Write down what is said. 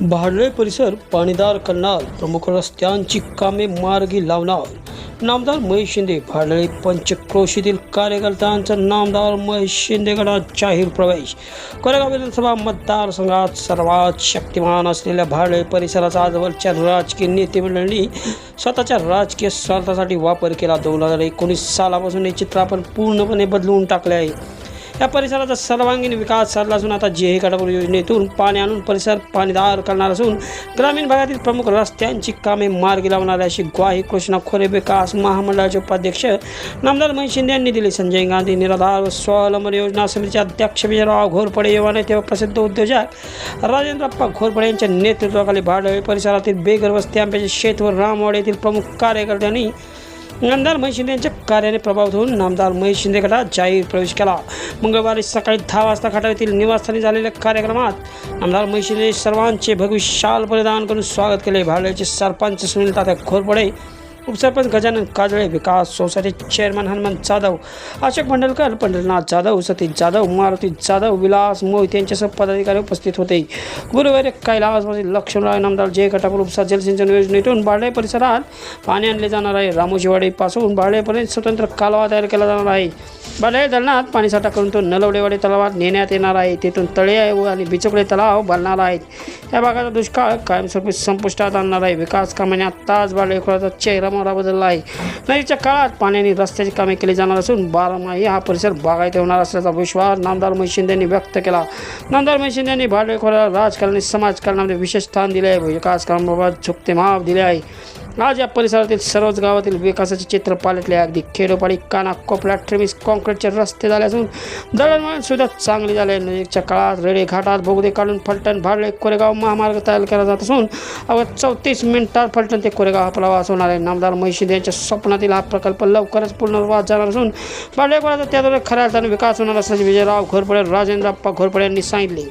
भाडळे परिसर पाणीदार करणार प्रमुख रस्त्यांची कामे मार्गी लावणार. नामदार महेश शिंदे भाडळे पंचक्रोशीतील कार्यकर्त्यांचा नामदार महेश शिंदे जाहीर प्रवेश. कोरेगाव विधानसभा मतदारसंघात सर्वात शक्तिमान असलेल्या भाडळे परिसराचा आजवरच्या राजकीय नेते मंडळींनी स्वतःच्या राजकीय स्वार्थासाठी वापर केला. दोन हजार एकोणीस सालापासून हे चित्र आपण पूर्णपणे बदलून टाकले आहे. या परिसराचा सर्वांगीण विकास साधला असून आता जे कडापूर योजनेतून पाणी आणून परिसर पाणीदार करणार असून ग्रामीण भागातील प्रमुख रस्त्यांची कामे मार्गी लावणार आहे अशी ग्वाही कृष्णा खोरे विकास महामंडळाचे उपाध्यक्ष नामदार महेश शिंदे यांनी दिली. संजय गांधी निराधार व स्वावलंबन योजना समितीचे अध्यक्ष विजयराव घोरपडे येवाने तेव्हा प्रसिद्ध उद्योजक राजेंद्रप्पा घोरपडे यांच्या नेतृत्वाखाली भाडवे परिसरातील बेघर वस्ती आंब्याचे शेत व रामवाड येथील प्रमुख कार्यकर्त्यांनी नामदार महेश शिंदे यांच्या कार्याने प्रभावित होऊन नामदार महेश शिंदे गटात जाहीर प्रवेश केला. मंगळवारी सकाळी दहा वाजता खटाव येथील निवासस्थानी झालेल्या कार्यक्रमात नामदार महेश शिंदे सर्वांचे भगवी शाल परिधान करून स्वागत केले. भाडल्याचे सरपंच सुनील तात्या खोरपडे उपसरपंच गजानन काजळे विकास सोसायटी चेअरमन हनुमंत जाधव अशोक मंडलकर पंढरीनाथ जाधव सतीश जाधव मारुती जाधव विलास मोहित यांच्यासह पदाधिकारी उपस्थित होते. गुरुवारी कैलासवासी लक्ष्मणराव नामदार जय गटापूर उपसा जलसिंचन योजनेतून बाळे परिसरात पाणी आणले जाणार आहे. रामोजीवाडीपासून बाळेपर्यंत स्वतंत्र कालवा तयार केला जाणार आहे. बाळे धरणात पाणीसाठा करून तो नलवडेवाडी तलावात नेण्यात येणार आहे. तेथून तळे आहे आणि बिचकडे तलाव बांधणार आहेत. या भागाचा दुष्काळ कायमस्वरूपी संपुष्टात आणणार आहे. विकास कामाने आत्ताच बाळेखोराचा चेहरा मोहरा बदलला आहे. नदीच्या काळात पाण्याने रस्त्याची कामे केली जाणार असून बारामाही हा परिसर बागायत होणार असल्याचा विश्वास नामदार महेश यांनी व्यक्त केला. नामदार महेश शिंदे यांनी भाडेखोराला राजकारणी समाजकारणामध्ये विशेष स्थान दिले आहे. विकास कामाबाबत झुकते माप दिले आहे. आज या परिसरातील सर्वच गावातील विकासाचे चित्र पालटले अगदी खेडोपाडी काना कोपला ट्रेमिस कॉन्क्रीटचे रस्ते झाले असून दळणवळण सुद्धा चांगली झाले नजीकच्या काळात रेडे घाटात बोगदे काढून फलटण भाडले कोरेगाव महामार्ग तयार केला जात असून अवघ्या चौतीस मिनिटात फलटण ते कोरेगाव हा प्रवास होणार आहे. नामदार महिषिद यांच्या स्वप्नातील हा प्रकल्प लवकरच पूर्णवास जाणार असून भाडलेकोराचा त्याद्वारे खऱ्या अर्थाने विकास होणार असल्याचे विजयराव घोरपडे राजेंद्रप्पा घोरपडे यांनी सांगितले.